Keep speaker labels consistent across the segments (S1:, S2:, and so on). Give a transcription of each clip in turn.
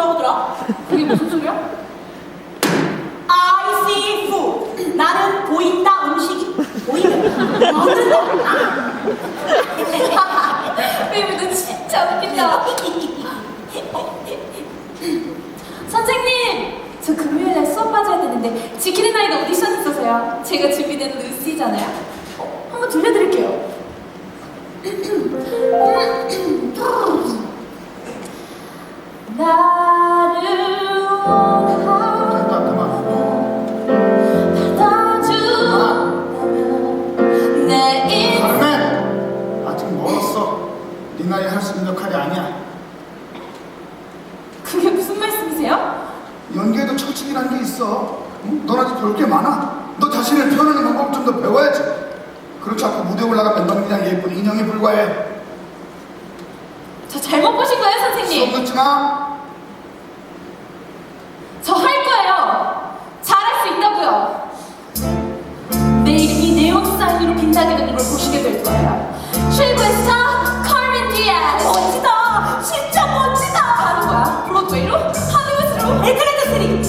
S1: 뭐라고 하더라? 그게 무슨 소리야? I see food. 나는 보인다 음식이
S2: 보인다.
S1: 먹는다. 아. 베이비 너
S2: 진짜 웃긴다. 선생님, 저 금요일에 수업 빠져야 되는데 지키는 아이가
S1: 오디션 있어서요. 제가 준비된 루시잖아요.
S2: 어, 한번 들려드릴게요. 어, 철칙이라는 게 있어 응? 넌 아직 볼게 많아 너 자신을 표현하는 방법 좀 더 배워야지 그렇지 않고 무대에 올라가면 넌 그냥 예쁜 인형에 불과해
S1: 저 잘못 보신 거예요, 선생님?
S2: 수업 듣지 마
S1: 저 할 거예요. 잘할 수 있다고요. 내일 이 네온 사인으로 빛나게 되는 걸 보시게 될 거예요. 최고의 스타 카르멘 디아스. 멋지다. 진짜 멋지다. 하는 거야. 브로드웨이로, 할리우드로, 에트레드 시리,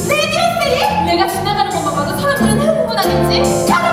S1: 레